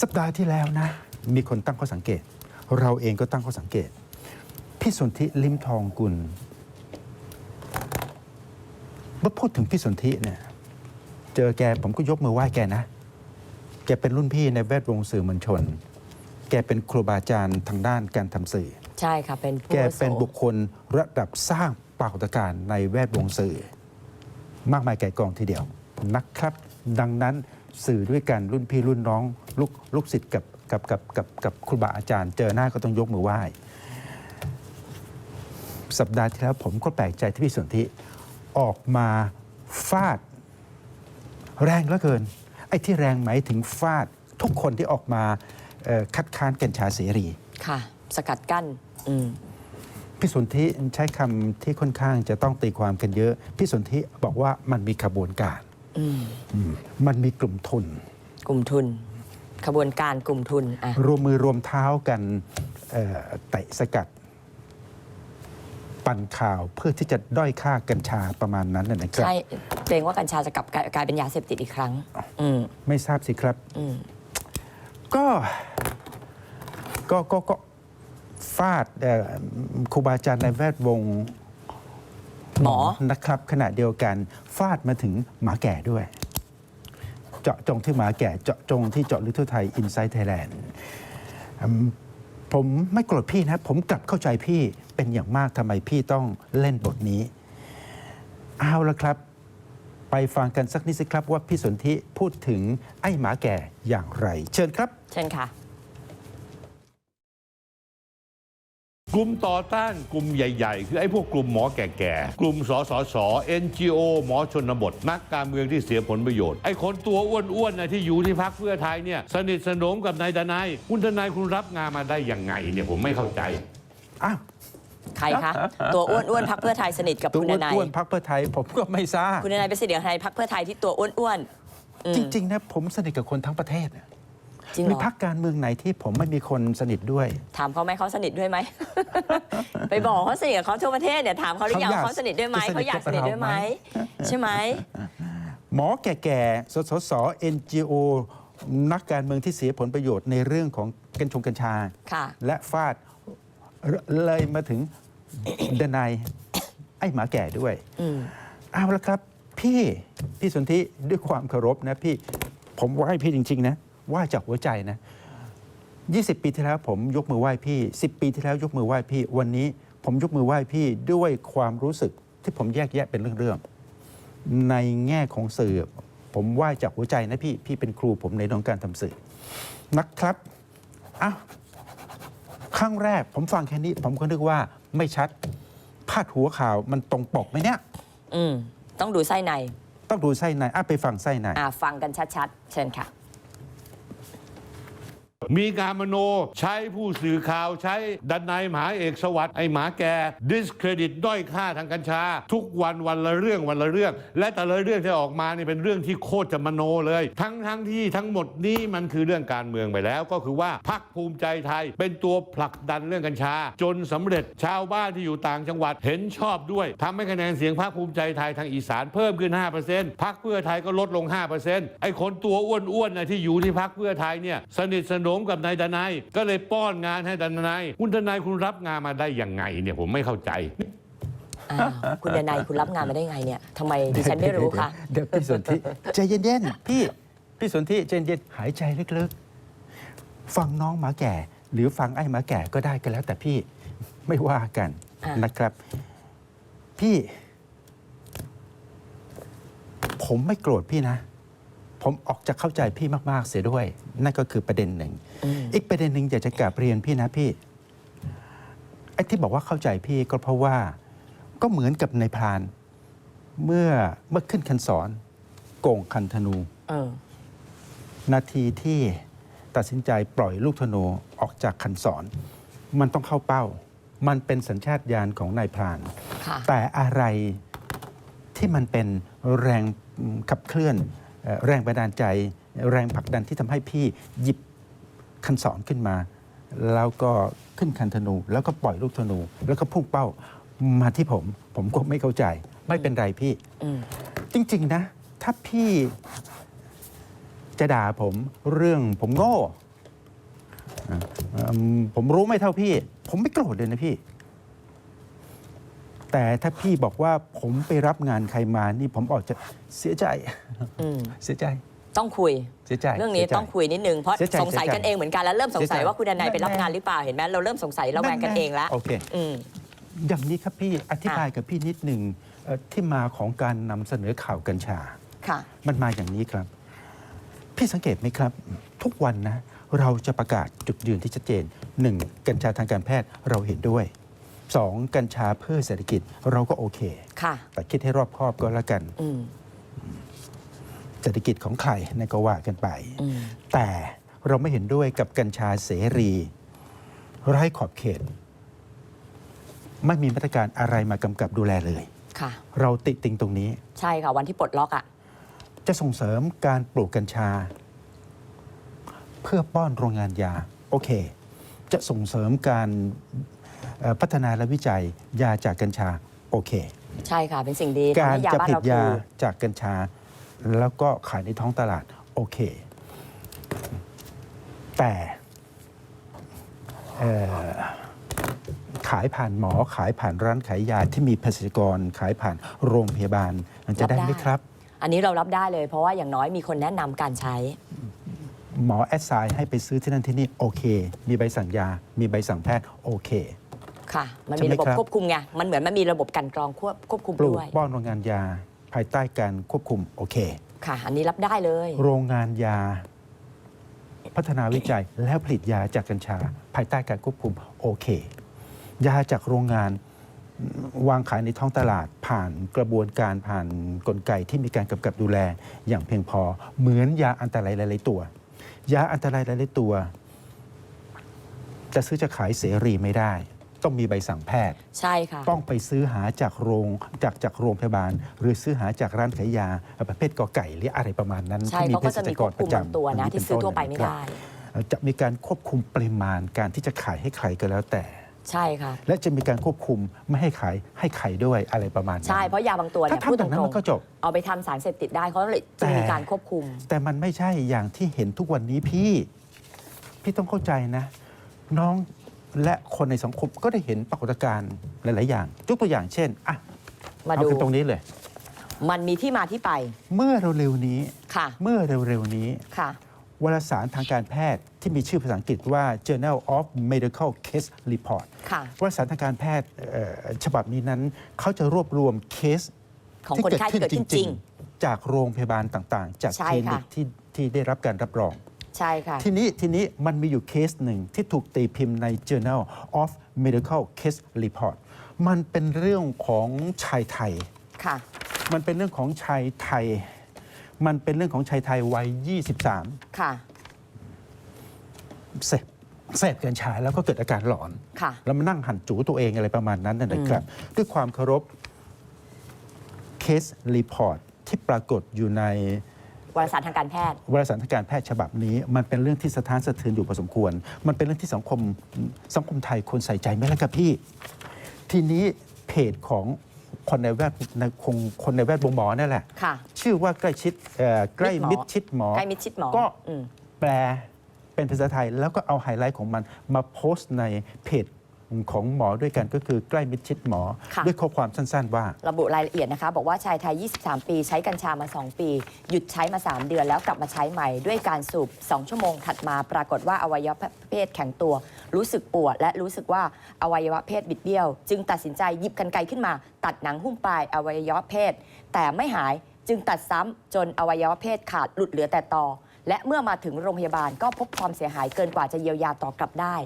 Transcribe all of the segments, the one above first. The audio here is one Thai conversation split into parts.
สัปดาห์ที่แล้วนะ มีคนตั้งข้อสังเกต เราเองก็ตั้งข้อสังเกต พี่สนธิลิมทองกุลเมื่อพูดถึงพี่สนธิเนี่ย เจอแกผมก็ยกมือไหว้แกนะ แกเป็นรุ่นพี่ในแวดวงสื่อมวลชน แกเป็นครูบาอาจารย์ทางด้านการทำสื่อ ใช่ค่ะ เป็นผู้แกอาวุโสเป็นบุคคลระดับสร้างปรากฏการณ์ในแวดวงสื่อ มากมายแก่กองทีเดียวนะครับ ดังนั้น สื่อด้วยกันรุ่นพี่รุ่นน้องลูกลูกศิษย์กับกับกับกับกับครูบาอาจารย์ เจอหน้าก็ต้องยกมือไหว้ สัปดาห์ที่แล้วผมก็แปลกใจที่พี่สนธิออกมาฟาด แรงเหลือเกิน ไอ้ที่แรงหมายถึงฟาดทุกคนที่ออกมาเอ่อคัดค้านกัญชาเสรีค่ะ สกัดกั้นอืมพี่สนธิใช้คำที่ค่อนข้างจะต้องตีความกันเยอะ พี่สนธิบอกว่ามันมีขบวนการอื มมันมีกลุ่มทุน กลุ่มทุน ขบวนการกลุ่มทุนอะรวมมือรวมเท้ากันเอ่อเตะสกัด ปั่นข่าวเพื่อที่จะด้อยค่ากัญชาประมาณนั้นนะนะครับใช่เกรงว่ากัญชาจะกลับกลายกลายเป็นยาเสพติดอีกครั้งอืมไม่ทราบสิครับอืมก็ก็ก็ก็ฟาดเอ่อครูบาอาจารย์ในแวดวง หมอนะครับ ขณะเดียวกันฟาดมาถึงหมาแก่ด้วย เจาะจงที่หมาแก่เจาะจงที่เจาะลึกทั่วไทยอินไซต์ไทยแลนด์ผมไม่โกรธพี่นะ ผมกลับเข้าใจพี่เป็นอย่างมากทำไมพี่ต้องเล่นบทนี้ เอาละครับ ไปฟังกันสักนิดสิครับว่าพี่สนธิพูดถึงไอ้หมาแก่อย่างไร เชิญครับ เช่นค่ะ กลุ่มต่อต้านกลุ่มใหญ่ ๆ คือไอ้พวกกลุ่มหมอแก่ๆ กลุ่มสสส NGO หมอชนบท นักการเมืองที่เสียผลประโยชน์ ไอ้คนตัวอ้วนๆนะที่อยู่ที่พักเพื่อไทยเนี่ยสนิทสนมกับนายดนายคุณทนายคุณรับงานมาได้ยังไงเนี่ยผมไม่เข้าใจอ้าวใครคะ ตัวอ้วนอ้วนๆพักเพื่อไทยสนิทกับตัวคุณนายอ้วนๆพักเพื่อไทยผมก็ไม่ทราบคุณนายเป็นสิทธิ์ของไทยพักเพื่อไทยที่ตัวอ้วนอ้วนๆอืมจริงๆนะผมสนิทกับคนทั้งประเทศนะ จริงเหมีรอพักการเมืองไหนที่ผมไม่มีคนสนิทด้วย ถามเขาไหมเขาสนิทด้วยไหม ไปบอกเขาสนิทกับเขาทั่วประเทศเนี่ยถามเขาหรือยังเขาอยากว่าเขาสนิทด้วยไหมจะสนิทเขาอยากสนิทด้วยไหมกับเราไหมใช่ไหมหมอแก่ๆ สสส NGO นักการเมืองที่เสียผลประโยชน์ในเรื่องของกัญชงกัญชา ค่ะ และฟาดเลยมาถึง ดนายไอ้หมาแก่ด้วยอืมเอาละครับ พี่ พี่สนธิด้วยความเคารพนะพี่ผมไหว้พี่จริง ๆ นะ ไหว้จากหัวใจนะ20 ปีที่แล้วผมยกมือไหว้พี่ 10 ปีที่แล้วยกมือไหว้พี่ วันนี้ผมยกมือไหว้พี่ด้วยความรู้สึกที่ผมแยกแยะเป็นเรื่องๆในแง่ของสื่อ ผมไหว้จากหัวใจนะพี่พี่เป็นครูผมในเรื่องการทำสื่อนะครับอ้าวครั้งแรกผมฟังแค่นี้ ผมก็นึกว่าไม่ชัดพาดหัวข่าวมันตรงปกไหมเนี่ย อืมต้องดูไส้ใน ต้องดูไส้ในอะไปฟังไส้ในอ่าฟังกันชัดๆ เชิญค่ะ มีการมโนใช้ผู้สื่อข่าวใช้ดันนายหมหาเอกสวัสดิ์ไอหมาแกดิสเครดิตด้อยค่าทางกัญชา ทุกวันวันละเรื่องวันละเรื่อง และแต่ละเรื่องที่ออกมาเนี่ยเป็นเรื่องที่โคตรจะมโนเลย ทั้งทั้งที่ทั้งหมดนี้มันคือเรื่องการเมืองไปแล้ว ก็คือว่าพักภูมิใจไทยเป็นตัวผลักดันเรื่องกัญชา จนสำเร็จชาวบ้านที่อยู่ต่างจังหวัดเห็นชอบด้วยทำให้คะแนนเสียงพรรคภูมิใจไทยทางอีสานเพิ่มขึ้น 5%พรรคเพื่อไทยก็ลดลง 5%ไอ้คนตัวอ้วนๆนะที่อยู่ที่พรรคเพื่อไทยเนี่ยสนิทสนมกับนายดนายก็เลยป้อนงานให้ดนายคุณดนายคุณรับงานมาได้ยังไงเนี่ยผมไม่เข้าใจอ้าวคุณเดนายคุณรับงานมาได้ไงเนี่ยทำไมดิฉันไม่รู้คะเดี๋ยวพี่สนธิใจเย็นๆพี่พี่สนธิใจเย็นหายใจลึกๆ ฟังน้องหมาแก่ หรือฟังไอ้หมาแก่ก็ได้ก็แล้วแต่พี่ไม่ว่ากันอะนะครับ พี่ ผมไม่โกรธพี่นะ ผมออกจะเข้าใจพี่มาก ๆ เสียด้วย นั่นก็คือประเด็นหนึ่งอืมอีกประเด็นหนึ่งอยากจะกราบเรียนพี่นะพี่ไอ้ที่บอกว่าเข้าใจพี่ก็เพราะว่าก็เหมือนกับในพรานเมื่อเมื่อขึ้นคันสอนโก่งคันธนูเออนาทีที่ตัดสินใจปล่อยลูกธนูออกจากคันสอน มันต้องเข้าเป้า มันเป็นสัญชาตญาณของนายพรานค่ะแต่อะไรที่มันเป็นแรงขับเคลื่อนเอ่อ แรงบันดาลใจ แรงผลักดันที่ทำให้พี่หยิบคันสอนขึ้นมา แล้วก็ขึ้นคันธนู แล้วก็ปล่อยลูกธนู แล้วก็พุ่งเป้ามาที่ผม ผมก็ไม่เข้าใจ ไม่เป็นไรพี่อจริง ๆ นะ ถ้าพี่จะด่าผมเรื่องผมโง่ผมรู้ไม่เท่าพี่ ผมไม่โกรธเลยนะพี่ แต่ถ้าพี่บอกว่าผมไปรับงานใครมานี่ผมออกจะเสียใจอืมเสียใจต้องคุย เสียใจเรื่องนี้สียใจ ต้องคุยนิดนึงเพราะเสียใจสงสัยกันเองเหมือนกันแล้วเริ่มสงสัยเสียใจว่าคุณดนายไปรับแน่ๆงานหรือเปล่าเห็นไหมเราเริ่มสงสัยระแวงกันเองแล้วโอเค อืม อย่างนี้ครับพี่อธิบายกับพี่นิดหนึ่งเอ่อที่มาของการนำเสนอข่าวกัญชา ค่ะ มันมาอย่างนี้ครับ พี่สังเกตไหมครับ ทุกวันนะ เราจะประกาศจุดยืนที่ชัดเจน 1. กัญชาทางการแพทย์เราเห็นด้วย 2. กัญชาเพื่อเศรษฐกิจเราก็โอเค ค่ะ แต่คิดให้รอบคอบก็แล้วกัน อืม เศรษฐกิจของใครในนก็ว่ากันไป อืม แต่เราไม่เห็นด้วยกับกัญชาเสรีไร้ขอบเขต ไม่มีมาตรการอะไรมากำกับดูแลเลย ค่ะ เราติติงตรงนี้ ใช่ค่ะ วันที่ปลดล็อกอะ จะส่งเสริมการปลูกกัญชา เพื่อป้อนโรงงานยา โอเค จะส่งเสริมการเอ่อ พัฒนาและวิจัยยาจากกัญชาโอเค ใช่ค่ะ เป็นสิ่งดีกาทำรให้ยาจะบ้านผลิเราตยาถูกจากกัญชา แล้วก็ขายในท้องตลาดโอเค แต่เอ่อขายผ่านหมอขายผ่านร้านขายยาที่มีเภสัชกร ขายผ่านโรงพยาบาลมันจะได้ไหมครับ อันนี้เรารับได้เลย เพราะว่าอย่างน้อยมีคนแนะนำการใช้ หมอแอดไซน์ให้ไปซื้อที่นั่นที่นี่โอเค มีใบสั่งยา มีใบสั่งแพทย์โอเค ค่ะ มันใช่มีไหมระบบครับ ควบคุมไง มันเหมือนมันมีระบบการกรองควบควบคุมปลูกด้วย ป้อนโรงงานยาภายใต้การควบคุมโอเค ค่ะ อันนี้รับได้เลย โรงงานยา พัฒนาวิจัย และผลิตยาจากกัญชา ภายใต้การควบคุมโอเค ยาจากโรงงานวางขายในท้องตลาดผ่านกระบวนการผ่านกลไกที่มีการกำกับดูแลอย่างเพียงพอ เหมือนยาอันตรายหลาย ๆ ตัว ยาอันตรายหลาย ๆ ตัว จะซื้อจะขายเสรีไม่ได้ ต้องมีใบสั่งแพทย์ ใช่ค่ะ ต้องไปซื้อหาจากโรงจากจากโรงพยาบาล หรือซื้อหาจากร้านขายยาประเภทกอไก่หรืออะไรประมาณนั้นใช่ที่เขาก็จะมีควบคุมบางตัวนะอัที่ซื้อทั่วไปไม่ได้ ครับจะมีการควบคุมปริมาณการที่จะขายให้ใครก็แล้วแต่ ใช่ค่ะ และจะมีการควบคุมไม่ให้ขายให้ใครด้วยอะไรประมาณนั้น ใช่เพราะยาบางตัวเนี่ยถ้าพูดทำตแบบนั้นรงมันก็จบๆเอาไปทำสารเสพติดได้เขาเลยจะมีการควบคุม แต่มันไม่ใช่อย่างที่เห็นทุกวันนี้พี่ พี่ต้องเข้าใจนะ น้อง และคนในสังคมก็ได้เห็นปรากฏการณ์หลาย ๆ อย่างยกตัวอย่างเช่นอะมาเอาดูคือตรงนี้เลย มันมีที่มาที่ไปเมื่อเร็วๆนี้ ค่ะเมื่อเร็วๆนี้ ค่ะ วารสารทางการแพทย์ที่มีชื่อภาษาอังกฤษว่า Journal of Medical Case Report ค่ะ วารสารทางการแพทย์เอ่อฉบับนี้นั้น เขาจะรวบรวมเคสของคนไข้ที่เกิดขึ้นจริง ๆจากโรงพยาบาลต่างๆ จากใช่คลินิค่ะกที่ที่ได้รับการรับรอง ใช่ค่ะ ทีนี้ทีนี้มันมีอยู่เคสหนึ่งที่ถูกตีพิมพ์ใน Journal of Medical Case Report มันเป็นเรื่องของชายไทย ค่ะ มันเป็นเรื่องของชายไทย มันเป็นเรื่องของชายไทยวัย 23 ค่ะ เสพเสพกัญชาแล้วก็เกิดอาการหลอน ค่ะ แล้วมานั่งหั่นจูตัวเองอะไรประมาณนั้นนะนะครับ ด้วยความเคารพเคสรีพอร์ตที่ปรากฏอยู่ใน วารสารทางการแพทย์ วารสารทางการแพทย์ฉบับนี้ มันเป็นเรื่องที่สะท้านสะเทือนอยู่พอสมควร มันเป็นเรื่องที่สังคมสังคมไทยควรใส่ใจไหมล่ะครับพี่ ทีนี้เพจของคนในแวดในคงคนในแวดวงหมอนั่นแหละ ค่ะ ชื่อว่าใกล้ชิดเอ่อใกล้มิดชิดหมอ ใกล้มิดชิดหมอก็อืม แปลเป็นภาษาไทยแล้วก็เอาไฮไลท์ของมันมาโพสต์ในเพจ ของหมอด้วยกันก็คือใกล้มิดชิดหมอ ค่ะ ด้วยข้อความสั้นๆว่า ระบุรายละเอียดนะคะ บอกว่าชายไทย 23 ปีใช้กัญชามา 2 ปี หยุดใช้มา 3 เดือนแล้วกลับมาใช้ใหม่ด้วยการสูบ 2 ชั่วโมงถัดมาปรากฏว่าอวัยวะเพศแข็งตัว รู้สึกปวด และรู้สึกว่าอวัยวะเพศบิดเบี้ยว จึงตัดสินใจหยิบกันไกรขึ้นมา ตัดหนังหุ้มปลายอวัยวะเพศ แต่ไม่หายจึงตัดซ้ำจนอวัยวะเพศขาดหลุดเหลือแต่ตอและเมื่อมาถึงโรงพยาบาลก็พบความเสียหายเกินกว่าจะเยียวยาต่อกลับได้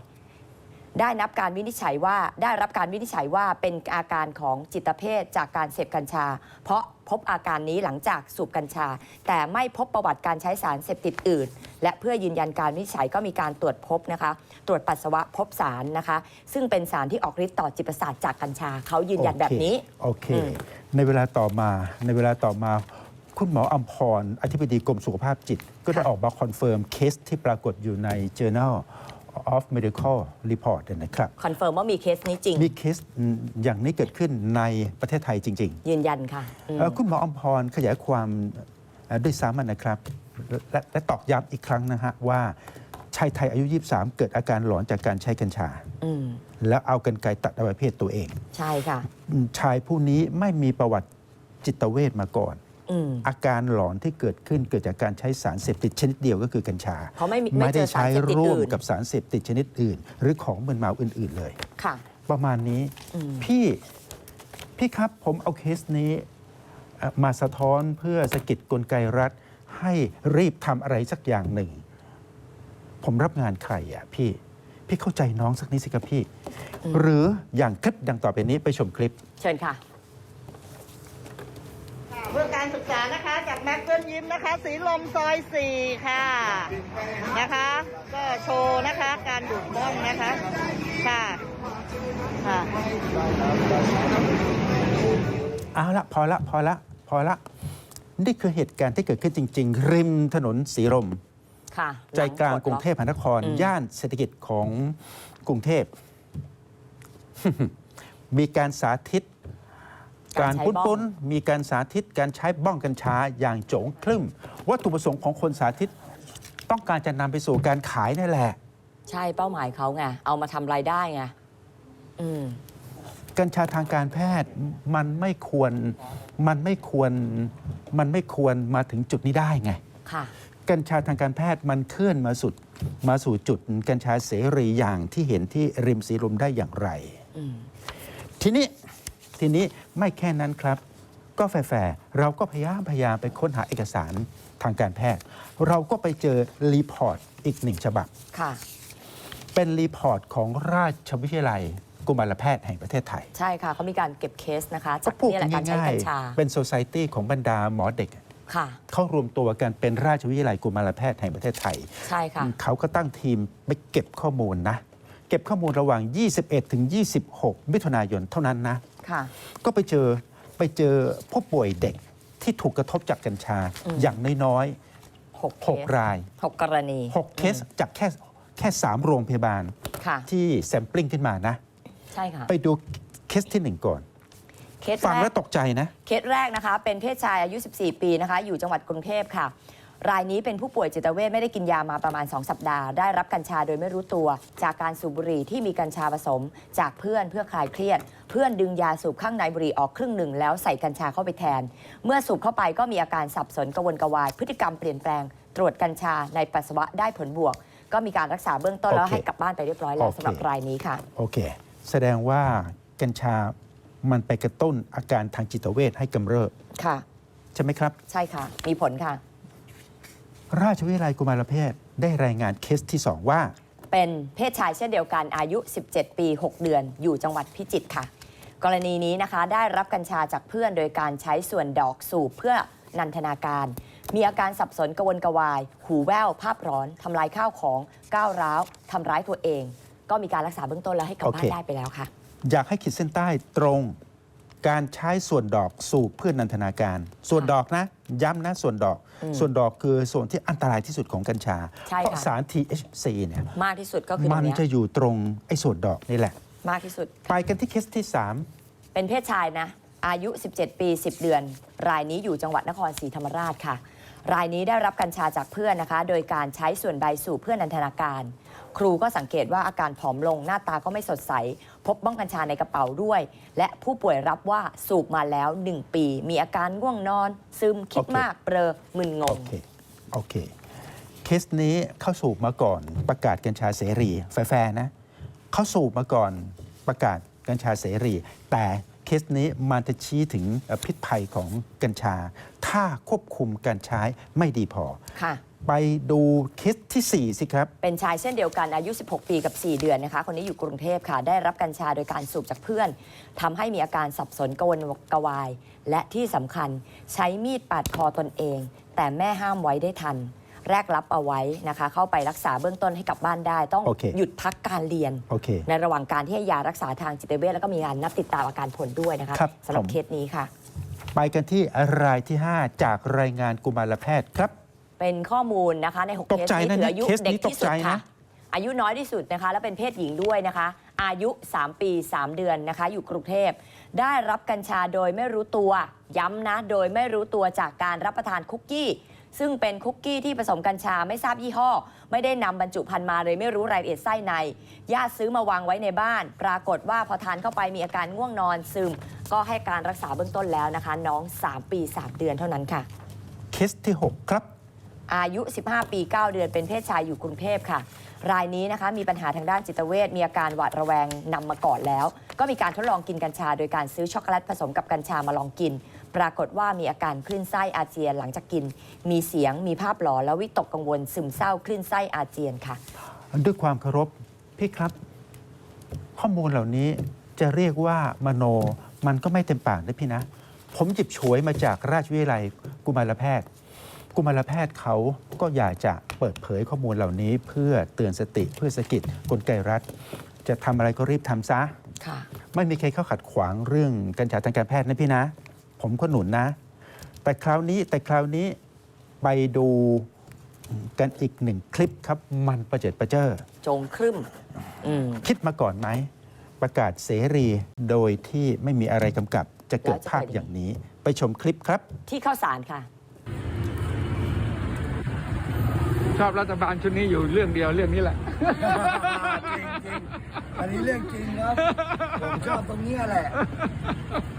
ได้นับการวินิจฉัยว่าได้รับการวินิจฉัยว่าเป็นอาการของจิตเภทจากการเสพกัญชา เพราะพบอาการนี้หลังจากสูบกัญชา แต่ไม่พบประวัติการใช้สารเสพติดอื่น และเพื่อยืนยันการวินิจฉัยก็มีการตรวจพบนะคะ ตรวจปัสสาวะพบสารนะคะ ซึ่งเป็นสารที่ออกฤทธิ์ต่อจิตประสาทจากกัญชาเขายืนยันแบบนี้ โอเค อืม ในเวลาต่อมาในเวลาต่อมา คุณหมออัมพร อธิบดีกรมสุขภาพจิต ก็ได้ออกมาคอนเฟิร์มเคสที่ปรากฏอยู่ใน Journal of Medical Report นะครับ คอนเฟิร์มว่ามีเคสนี้จริง มีเคสอย่างนี้เกิดขึ้นในประเทศไทยจริงๆยืนยันค่ะอืมเอ่อคุณหมออมพรขยายความเอ่อด้วยซ้ำนะครับและและตอกย้ำอีกครั้งนะฮะว่าชายไทยอายุ 23 เกิดอาการหลอนจากการใช้กัญชา อืม แล้วเอากันไกรตัดอวัยวะเพศตัวเอง ใช่ค่ะ ชายผู้นี้ไม่มีประวัติจิตเวชมาก่อน อืมอาการหลอนที่เกิดขึ้นเกิดจากการใช้สารเสพติดชนิดเดียวก็คือกัญชา เพราะไม่มีไม่ไม่เจได้อสารใช้เสพติดร่วมอื่นกับสารเสพติดชนิดอื่น หรือของมึนเมาอื่น ๆเลยค่ะ ประมาณนี้อืมพี่พี่ครับผมเอาเคสนี้เอ่อมาสะท้อนเพื่อสะกิดกลไกรัฐ ให้รีบทำอะไรสักอย่างหนึ่ง ผมรับงานใครอะพี่ พี่เข้าใจน้องสักนิดสิครับพี่ หรืออย่างคลิปดังต่อไปนี้ไปชมคลิป เชิญค่ะค่ะ เพื่อการศึกษานะคะ จากแม็กเพื่อนยิ้มนะคะ สีลมซอย4ค่ะนะคะ ก็โชว์นะคะการดูดบ้องนะคะค่ะค่ะเอาละพอละพอละพอละ นี่คือเหตุการณ์ที่เกิดขึ้นจริง ๆ ริมถนนสีลมค่ะใจกลางหกรุงเทพมหานครอืมย่านเศรษฐกิจของกรุงเทพ มีการสาธิต การใช้ปุ้นบ้องปุ้นๆมีการสาธิตการใช้บ้องกัญชาอย่างโจงครึ่ม วัตถุประสงค์ของคนสาธิต ต้องการจะนำไปสู่การขายนั่นแหละ ใช่เป้าหมายเขาไง เอามาทำรายได้ไงอืม กัญชาทางการแพทย์มันไม่ควรมันไม่ควรมันไม่ควรมาถึงจุดนี้ได้ไง ค่ะ กัญชาทางการแพทย์มันเคลื่อนมาสุดมาสู่จุดกัญชาเสรีอย่างที่เห็นที่ริมสีลมได้อย่างไร อืม ทีนี้ ทีนี้ไม่แค่นั้นครับ ก็แฟร์ๆเราก็พยายามพยายามไปค้นหาเอกสารทางการแพทย์ เราก็ไปเจอรีพอร์ตอีกหนึ่งฉบับ ค่ะ เป็นรีพอร์ตของราชวิทยาลัยกุมารแพทย์แห่งประเทศไทยใช่ค่ะเขามีการเก็บเคสนะคะก็จากพูดนี่แหละการใช้ง่ายกัญชาๆเป็นโซซ i ตี้ของบรรดาหมอเด็กค่ะเข้ารวมตัวกันเป็นราชวิทยาลัยกุมารแพทย์แห่งประเทศไทย ใช่ค่ะ เขาก็ตั้งทีมไปเก็บข้อมูลนะ เก็บข้อมูลระหว่าง 21 ถึง 26 มิถุนายนเท่านั้นนะ ค่ะ ก็ไปเจอไปเจอผู้ป่วยเด็กที่ถูกกระทบจากกัญชาอืมอย่างน้อยหกเคๆส6ราย หกกรณี 6 เคสจากแค่แค่ 3 โรงพยาบาลค่ะ ที่แซมปลิ้งขึ้นมานะ ใช่ค่ะ ไปดูเคสที่1ก่อน เคสฟังแรแล้วกตกใจนะ เคสแรกนะคะ เป็นเพศชายอายุ 14 ปีนะคะ อยู่จังหวัดกรุงเทพค่ะ รายนี้เป็นผู้ป่วยจิตเวชไม่ได้กินยามาประมาณ 2 สัปดาห์ ได้รับกัญชาโดยไม่รู้ตัว จากการสูบบุหรี่ที่มีกัญชาผสม จากเพื่อนเพื่อคลายเครียด เพื่อนดึงยาสูบข้างในบุหรี่ออกครึ่งหนึ่งแล้วใส่กัญชาเข้าไปแทน เมื่อสูบเข้าไปก็มีอาการสับสนกระวนกระวาย พฤติกรรมเปลี่ยนแปลง ตรวจกัญชาในปัสสาวะได้ผลบวก ก็มีการรักษาเบื้องต้นแล้วโอเคให้กลับบ้านไปเรียบร้อยแล้วโอเคสำหรับรายนี้ค่ะ โอเค แสดงว่ากัญชามันไปกระตุ้นอาการทางจิตเวชให้กำเริบค่ะ ใช่ไหมครับ ใช่ค่ะ มีผลค่ะ ราชวิทยาลัยกุมารแพทย์ได้รายงานเคสที่ 2 ว่า เป็นเพศชายเช่นเดียวกันอายุ 17 ปี 6 เดือน อยู่จังหวัดพิจิตรค่ะ กรณีนี้นะคะได้รับกัญชาจากเพื่อนโดยการใช้ส่วนดอกสูบเพื่อนันทนาการ มีอาการสับสนกระวนกระวาย หูแว่ว ภาพร้อนทำลายข้าวของก้าวร้าวทำร้ายตัวเอง ก็มีการรักษาเบื้องต้นแล้วให้กลับบ้าโอนเคได้ไปแล้วค่ะ อยากให้ขีดเส้นใต้ตรง การใช้ส่วนดอกสูบเพื่อนันทนาการ ส่วนดอกนะ ย้ำนะส่วนดอกอืมส่วนดอกคือส่วนที่อันตรายที่สุดของกัญชา ใช่เพราะค่ะ สาร THC เนี่ยมากที่สุดก็คือตมัรนงเนี้ยจะอยู่ตรงไอ้ส่วนดอกนี่แหละ มากที่สุด ไปกันที่เคสที่ เป็นเพศชายนะ อายุ 17 ปี 10 เดือน รายนี้อยู่จังหวัดนครศรีธรรมราชค่ะ รายนี้ได้รับกัญชาจากเพื่อนนะคะ โดยการใช้ส่วนใบสูบเพื่อนันทนาการ ครูก็สังเกตว่าอาการผอมลงหน้าตาก็ไม่สดใส พบบ้องกัญชาในกระเป๋าด้วย และผู้ป่วยรับว่าสูบมาแล้ว 1 ปี มีอาการง่วงนอน ซึมคิดโอเคมากเปรอมึนง3โอง เค โอเค เคสนี้เข้าสูบมาก่อนประกาศกัญชาเสรีแฟร์ๆนะเขาสูบมาก่อนประกาศกัญชาเสรี แต่ เคสนี้มันจะชี้ถึงเอ่อพิษภัยของกัญชา ถ้าควบคุมการใช้ไม่ดีพอ ค่ะ ไปดูเคสที่ 4 สิครับ เป็นชายเช่นเดียวกันอายุ 16 ปีกับ 4 เดือนนะคะ คนนี้อยู่กรุงเทพค่ะ ได้รับกัญชาโดยการสูบจากเพื่อนทำให้มีอาการสับสนกระวนกระวาย และที่สำคัญใช้มีดปาดคอตนเอง แต่แม่ห้ามไว้ได้ทัน แรกรับเอาไว้นะคะ เข้าไปรักษาเบื้องต้นให้กลับบ้านได้ ต้องโอเค หยุดพักการเรียน โอเค ในระหว่างการที่ให้ยารักษาทางจิตเวชแล้วก็มีการนับติดตามอาการผลด้วยนะคะครับสำหรับผม เคสนี้ค่ะ ไปกันที่รายที่ 5 จากรายงานกุมารแพทย์ครับ เป็นข้อมูลนะคะใน6ตเคกสใจนี้นะถืออายุเคสนี้เด็กที่สุตกใจดค่ะ นะ อายุน้อยที่สุดนะคะ และเป็นเพศหญิงด้วยนะคะ อายุ 3 ปี 3 เดือนนะคะ อยู่กรุงเทพ ได้รับกัญชาโดยไม่รู้ตัว ย้ำนะ โดยไม่รู้ตัวจากการรับประทานคุกกี้ ซึ่งเป็นคุกกี้ที่ผสมกัญชาไม่ทราบยี่ห้อ ไม่ได้นำบรรจุภัณฑ์มาเลยไม่รู้รายละเอียดไส้ใน ญาติซื้อมาวางไว้ในบ้าน ปรากฏว่าพอทานเข้าไปมีอาการง่วงนอนซึม ก็ให้การรักษาเบื้องต้นแล้วนะคะ น้อง 3 ปี 3 เดือนเท่านั้นค่ะ เคสที่ 6 ครับ อายุ 15 ปี 9 เดือนเป็นเพศชายอยู่กรุงเทพค่ะ รายนี้นะคะมีปัญหาทางด้านจิตเวชมีอาการหวาดระแวงนำมาก่อนแล้ว ก็มีการทดลองกินกัญชา โดยการซื้อช็อกโกแลตผสมกับกัญชามาลองกิน ปรากฏว่ามีอาการคลื่นไส้อาเจียนหลังจากกิน มีเสียงมีภาพหลอนและวิตกกังวลซึมเศร้าคลื่นไส้อาเจียนค่ะ ด้วยความเคารพพี่ครับ ข้อมูลเหล่านี้จะเรียกว่ามโนมันก็ไม่เต็มปากนะพี่นะ ผมจิบฉวยมาจากราชวิทยาลัยกุมารแพทย์ กุมารแพทย์เขาก็อยากจะเปิดเผยข้อมูลเหล่านี้ เพื่อเตือนสติเพื่อสะกิดกลไกรัฐ จะทำอะไรก็รีบทำซะค่ะไม่มีใครเข้าขัดขวางเรื่องกัญชาทางการแพทย์นะพี่นะ ผมก็หนุนนะ แต่คราวนี้แต่คราวนี้ไปดูกันอีกหนึ่งคลิปครับ มันประเจิดประเจ้อโจงครึ่มอืม คิดมาก่อนไหม ประกาศเสรีโดยที่ไม่มีอะไรกำกับ จะเกิดแล้วจะภาพไปยังไงอย่างนี้ ไปชมคลิปครับ ที่เข้าสารค่ะ ชอบรัฐบาลชุดนี้อยู่เรื่องเดียวเรื่องนี้แหละจริงจริง อันนี้เรื่องจริงครับ ผมชอบตรงเนี้ยแหละ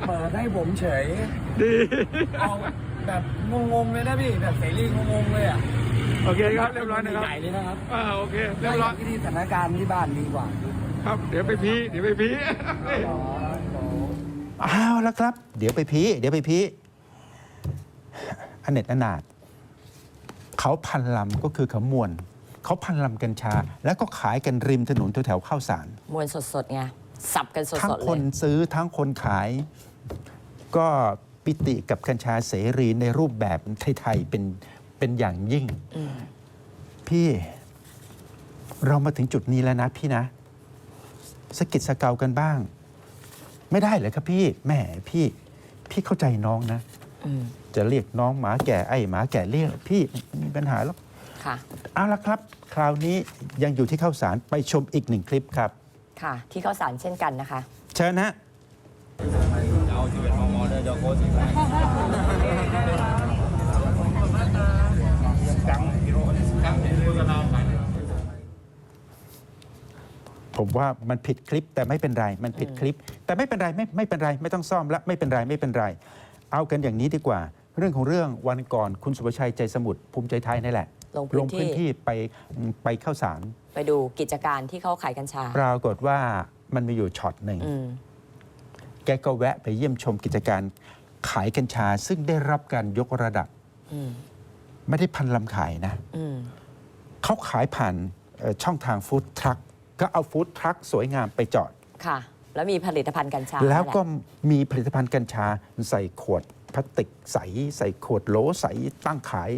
เปิดให้ผมเฉย ดี เอาแบบงงๆเลยนะพี่ แบบเสรีงงๆเลยอะโอเคครับ เรียบร้อยนะครับ ใหญ่เลยนะครับอ่า โอเค เรียบร้อย ที่นี่สถานการณ์ที่บ้านดีกว่าครับ เดี๋ยวไปพี เดี๋ยวไปพีอ้าวแล้วครับ เดี๋ยวไปพี เดี๋ยวไปพีอเนตอนาถเขาพันลำก็คือเขามวน เขาพันลำกัญชา แล้วก็ขายกันริมถนนแถวๆข้าวสาร มวลสดๆไงสับกันสทั้งดๆคเลนยซื้อทั้งคนขาย ก็ปิติกับกัญชาเสรีในรูปแบบไทยๆเป็นเป็นอย่างยิ่งอืมพี่เรามาถึงจุดนี้แล้วนะพี่นะสะกิดสะเกากันบ้าง ไม่ได้เลยครับพี่แหมพี่ พี่เข้าใจน้องนะอืมจะเรียกน้องหมาแก่ไอ้หมาแก่เรียกพี่ไม่มีปัญหาแล้ว ค่ะ เอาละครับ คราวนี้ยังอยู่ที่ข้าวสารไปชมอีกหนึ่งคลิปครับ ค่ะ ที่เข้าสารเช่นกันนะคะ เชิญนะผมว่ามันผิดคลิปแต่ไม่เป็นไร มันผิดคลิป แต่ไม่เป็นไรไม่ไม่เป็นไรไม่ต้องซ่อมละไม่เป็นไรไม่เป็นไร เอากันอย่างนี้ดีกว่า เรื่องของเรื่องวันก่อนคุณสุภชัยใจสมุทรภูมิใจไทยนี่แหละ ลงพื้นที่พื้นที่ไปไปเข้าสารไปดูกิจการที่เขาขายกัญชา ปรากฏว่ามันมีอยู่ช็อตหนึ่ง อืม แกก็แวะไปเยี่ยมชมกิจการขายกัญชา ซึ่งได้รับการยกระดับ อืม ไม่ได้พันลำขายนะ อืม เขาขายผ่านเอ่อช่องทางฟู้ดทรัคก็เอาฟู้ดทรัคสวยงามไปจอด ค่ะ แล้วมีผลิตภัณฑ์กัญชาแล้วก็นั่นหะมีผลิตภัณฑ์กัญชาใส่ขวด พลาสติกใสใส่ขวดโหลใสตั้งขาย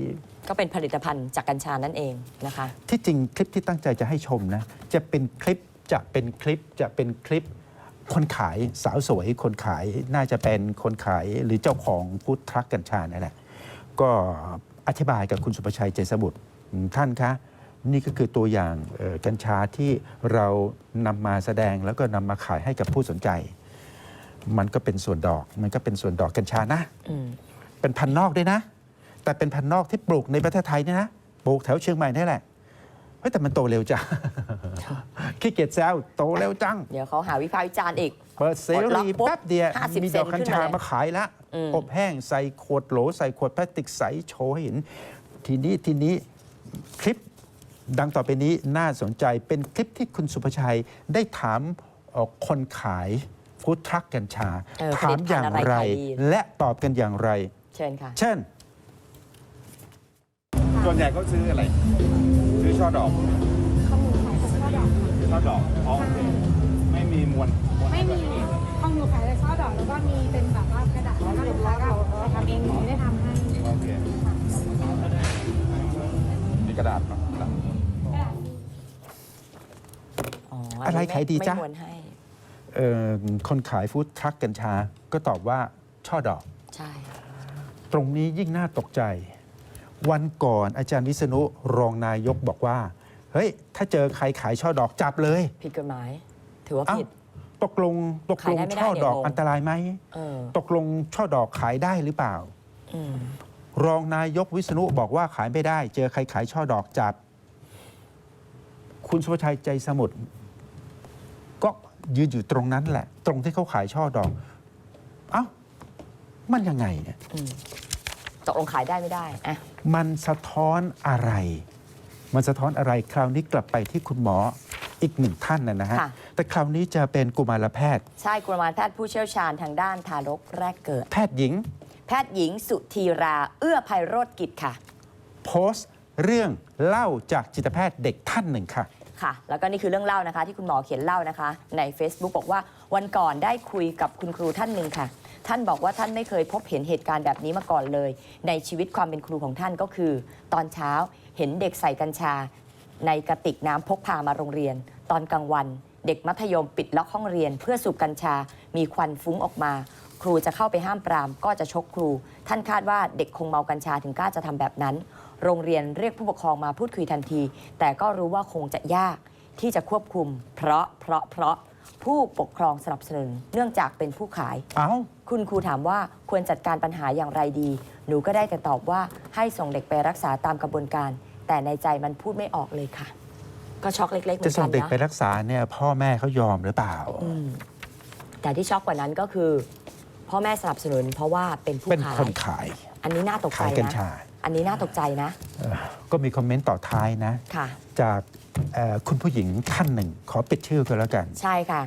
ก็เป็นผลิตภัณฑ์จากกัญชานั่นเองนะคะ ที่จริงคลิปที่ตั้งใจจะให้ชมนะจะเป็นคลิปจะเป็นคลิปจะเป็นคลิปคนขายสาวสวยคนขายน่าจะเป็นคนขายหรือเจ้าของฟู้ดทรัคกัญชานั่นแหละก็อธิบายกับคุณสุประชัยเจษบุตรอืมท่านคะนี่ก็คือตัวอย่างเอ่อกัญชาที่เรานำมาแสดงแล้วก็นำมาขายให้กับผู้สนใจ มันก็เป็นส่วนดอก มันก็เป็นส่วนดอกกัญชานะอืมเป็นพันธุ์นอกด้วยนะ แต่เป็นพันธุ์นอกที่ปลูกในประเทศไทยเนี่ยนะ ปลูกแถวเชียงใหม่นี่แหละ เฮ้ยแต่มันโตเร็วจังขี้เกียจแซวโตเร็วจัง เดี๋ยวเขาหาวิพากษ์วิจารณ์อีก เปิดเสปลดล็รีอกปุ๊บแป๊บเดียว50มีดอกกัญชาเซนขึ้นมาเลยมาขายแล้วอืมอบแห้งใส่ขวดโหลใส่ขวดพลาสติกใสโชว์ให้เห็น ทีนี้ทีนี้คลิปดังต่อไปนี้น่าสนใจเป็นคลิปที่คุณสุภชัยได้ถามเอ่อคนขาย ฟู้ดทรัคกัญชา เออถามอย่างผลิตภัณฑ์อะไรไร ขายดี และตอบกันอย่างไร เชิญค่ะ เช่น ส่วนใหญ่เขาซื้ออะไร ซื้อช่อดอกข้อมูลขายแต่ช่อดอกช่อดอกอ๋อโอเคไม่มีมวลมวลไม่มีข้อมูลขายแต่ช่อดอกแล้วก็มีเป็นแบบว่ากระดาษแล้วก็ลูกค้าก็ไปทำเองหนูไม่ได้ทำให้โอเคมีกระดาษเนอะกระดาษ อ๋ออะอะไรขายดีจ๊ะไม่มวนให้เอ่อ คนขายฟู้ดทรัคกัญชา ก็ตอบว่าช่อดอก ใช่ ตรงนี้ยิ่งน่าตกใจ วันก่อนอาจารย์วิษณุรองนายกบอกว่า เฮ้ย ถ้าเจอใครขายช่อดอกจับเลย ผิดกฎหมาย ถือว่าเอ้าผิด ตกลงตกลงขายได้ไม่ได้ช่อดอกเนี่ยงงอันตรายไหมเออตกลงช่อดอกขายได้หรือเปล่าอืมรองนายกวิษณุบอกว่าขายไม่ได้ เจอใครขายช่อดอกจับ คุณสุภชัยใจสมุทรก็ ยืนอยู่ตรงนั้นแหละ ตรงที่เขาขายช่อดอก เอ้า มันยังไงเนี่ยตกลงขายได้ไม่ได้อะมันสะท้อนอะไร มันสะท้อนอะไรคราวนี้กลับไปที่คุณหมออีกหนึ่งท่านนะนะฮะ ค่ะ แต่คราวนี้จะเป็นกุมารแพทย์ ใช่กุมารแพทย์ผู้เชี่ยวชาญทางด้านทารกแรกเกิด แพทย์หญิง แพทย์หญิงสุธีราเอื้อภัยโรธกิจค่ะ โพสต์เรื่องเล่าจากจิตแพทย์เด็กท่านหนึ่งค่ะ ค่ะ แล้วก็นี่คือเรื่องเล่านะคะ ที่คุณหมอเขียนเล่านะคะ ใน Facebook บอกว่าวันก่อนได้คุยกับคุณครูท่านหนึ่งค่ะ ท่านบอกว่าท่านไม่เคยพบเห็นเหตุการณ์แบบนี้มาก่อนเลย ในชีวิตความเป็นครูของท่านก็คือ ตอนเช้าเห็นเด็กใส่กัญชา ในกระติกน้ำพกพามาโรงเรียน ตอนกลางวัน เด็กมัธยมปิดล็อกห้องเรียน เพื่อสูบกัญชา มีควันฟุ้งออกมา ครูจะเข้าไปห้ามปราม ก็จะชกครู ท่านคาดว่าเด็กคงเมากัญชาถึงกล้าจะทำแบบนั้น โรงเรียนเรียกผู้ปกครองมาพูดคุยทันที แต่ก็รู้ว่าคงจะยากที่จะควบคุม เพราะเพราะเพราะผู้ปกครองสนับสนุนเนื่องจากเป็นผู้ขายเอ้าคุณครูถามว่าควรจัดการปัญหาอย่างไรดี หนูก็ได้แต่ตอบว่าให้ส่งเด็กไปรักษาตามกระบวนการ แต่ในใจมันพูดไม่ออกเลยค่ะ ก็ช็อกเล็กๆเหมืจะอนส่กังนเด็กนะไปรักษาเนี่ยพ่อแม่เขายอมหรือเปล่า อืมแต่ที่ช็อกกว่านั้นก็คือ พ่อแม่สนับสนุนเพราะว่าเป็นผู้เป็นขาคนยขายอันนี้น่าตกใจขายกัญนะ ชา อันนี้น่าตกใจนะเอ่อก็มีคอมเมนต์ต่อท้ายนะ ค่ะ จากเอ่อคุณผู้หญิงท่านหนึ่ง ขอปิดชื่อก็แล้วกัน ใช่ค่ะ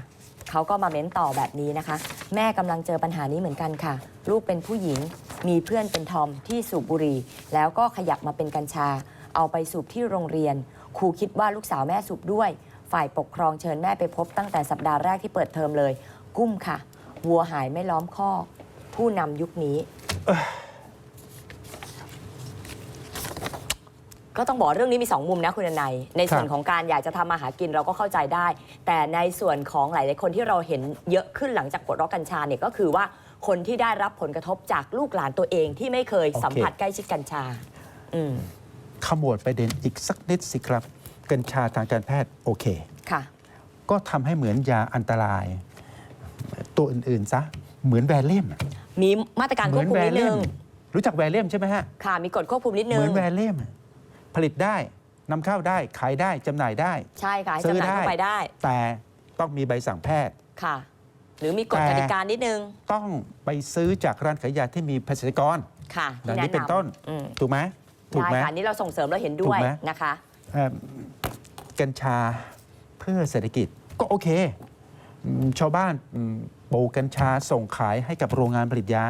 เขาก็มาเม้นต่อแบบนี้นะคะ แม่กำลังเจอปัญหานี้เหมือนกันค่ะ ลูกเป็นผู้หญิง มีเพื่อนเป็นทอมที่สูบบุหรี่แล้วก็ขยับมาเป็นกัญชา เอาไปสูบที่โรงเรียน ครูคิดว่าลูกสาวแม่สูบด้วย ฝ่ายปกครองเชิญแม่ไปพบตั้งแต่สัปดาห์แรกที่เปิดเทอมเลย กุ้มค่ะ วัวหายไม่ล้อมคอกผู้นำยุคนี้ ก็ต้องบอกเรื่องนี้มีสองมุมนะคุณนายในส่วนครับของการอยากจะทำมาหากินเราก็เข้าใจได้ แต่ในส่วนของหลายๆคนที่เราเห็นเยอะขึ้นหลังจากปลดล็อกกัญชาเนี่ยก็คือว่าคนที่ได้รับผลกระทบจากลูกหลานตัวเองที่ไม่เคยสัมผัสใกล้ชิดกัญชา อืมขมวดประเด็นอีกสักนิดสิครับ กัญชาทางการแพทย์โอเค ค่ะ ก็ทำให้เหมือนยาอันตราย ตัวอื่นๆซะเหมือนแวลเลียมมีมาตรการเหควมืบคุมแวนิดลเลีนึยมงรู้จักแวลเลียมใช่ไหมฮะ ค่ะมีกฎควบคุมนิดนึเหมืงอนแวลเลียม ผลิตได้นำเข้าได้ขายได้จำหน่ายได้ ใช่ค่ะให้ซื้อจำหน่ายได้เข้าไปได้แต่ต้องมีใบสั่งแพทย์ ค่ะ หรือมีกฎแต่กติกานิดนึงต้องไปซื้อจากร้านขายยาที่มีเภสัชกร ค่ะดัที่งแนะนี้เป็นต้นำอืมถูกไหมถูกได้ไหม ค่ะนี่เราส่งเสริมเราเห็นด้วยถูกไหม นะคะ เอ่อกัญชาเพื่อเศรษฐกิจก็โอเคอืมชาวบ้านอืมปลูกกัญชาส่งขายให้กับโรงงานผลิตยา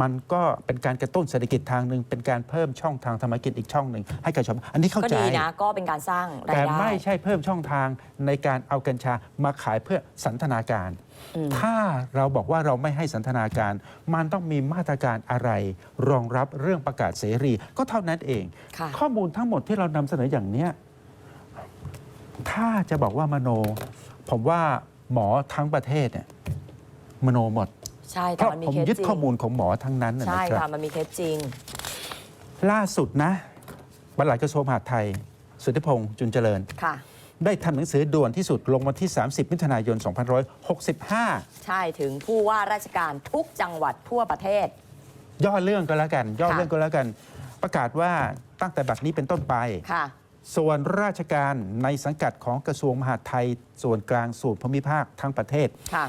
มันก็เป็นการกระตุ้นเศรษฐกิจทางหนึ่งเป็นการเพิ่มช่องทางธรรมกิจอีกช่องหนึ่งให้กับชาวบ้านอันนี้เข้าก็ใจ ดีนะก็เป็นการสร้างรายแต่ได้ ไม่ใช่เพิ่มช่องทางในการเอากัญชามาขายเพื่อสันทนาการ อืม ถ้าเราบอกว่าเราไม่ให้สันทนาการ มันต้องมีมาตรการอะไร รองรับเรื่องประกาศเสรี ก็เท่านั้นเอง ค่ะ ข้อมูลทั้งหมดที่เรานำเสนออย่างเนี้ยถ้าจะบอกว่ามโน ผมว่าหมอทั้งประเทศเนี่ยมโนหมด ใช่เพแต่ราะมันมีผมเคสยึดจริงข้อมูลของหมอทั้งนั้นนะใช่ครัค่ะบ มันมีเคสจริง ล่าสุดนะบรรลัดกระทรวงมหาดไทย สุทธิพงษ์จุนเจริญ ค่ะ ได้ทำหนังสือด่วนที่สุดลงวันที่ 30 มิถุนายน 2565 ใช่ถึงผู้ว่าราชการทุกจังหวัดทั่วประเทศ ย่อเรื่องก็แล้วกัน ย่อค่ะเรื่องก็แล้วกัน ประกาศว่าตั้งแต่บัดนี้เป็นต้นไป ค่ะ ส่วนราชการในสังกัดของกระทรวงมหาดไทย ส่วนกลางส่วนภูมิภาคทั้งประเทศ ค่ะ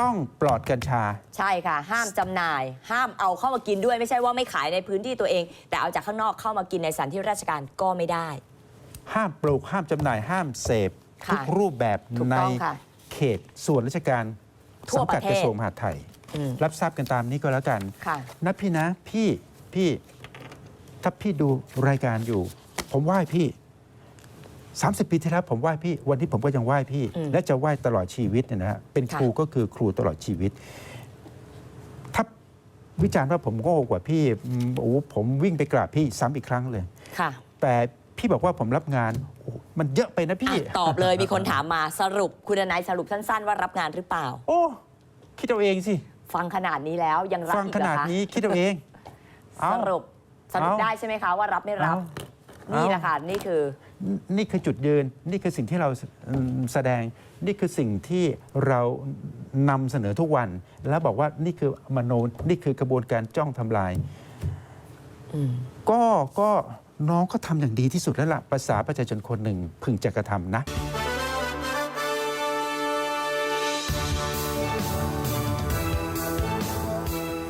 ต้องปลอดกัญชา ใช่ค่ะ ห้ามจำหน่าย ห้ามเอาเข้ามากินด้วยไม่ใช่ว่าไม่ขายในพื้นที่ตัวเอง แต่เอาจากข้างนอกเข้ามากินในสถานที่ราชการก็ไม่ได้ ห้ามปลูกห้ามจำหน่าย ห้ามเสพ ค่ะทุกรูปแบบถูกในต้องค่ะเขตส่วนราชการทั่วสังกัดประเทศ กระทรวงมหาดไทย อืมรับทราบกันตามนี้ก็แล้วกัน ค่ะ นะพี่นะพี่พี่ถ้าพี่ดูรายการอยู่ ผมไหว้พี่ 30 ปีที่แล้วผมไหว้พี่ วันนี้ผมก็ยังไหว้พี่อืมและจะไหว้ตลอดชีวิตเนี่ยนะฮะเป็นค่ะครูก็คือครูตลอดชีวิต ถ้าวิจารณ์ว่าผมโง่กว่าพี่อืมโอ้ผมวิ่งไปกราบพี่ซ้ำอีกครั้งเลยค่ะ แต่พี่บอกว่าผมรับงานโอ้มันเยอะไปนะพี่อะตอบเลยมีคนถามมาสรุปคุณนายสรุปสั้น ๆ ว่ารับงานหรือเปล่า โอ้คิดเอาเองสิ ฟังขนาดนี้แล้วยังรับฟังอีกขเหรนาอดคะนี้คิดเอาเองสเอ้ารุปสรุปเอาได้ใช่ไหมคะว่ารับไม่รับเอานี่เอาแหละค่ะนี่คือ นี่คือจุดยืน นี่คือสิ่งที่เราอืมแสดง นี่คือสิ่งที่เรานำเสนอทุกวัน แล้วบอกว่านี่คือมโนนี่คือกระบวนการจ้องทำลายอืมก็ก็น้องก็ทำอย่างดีที่สุดแล้วล่ะภาษาประชาชนคนหนึ่งพึงจะกระทำนะ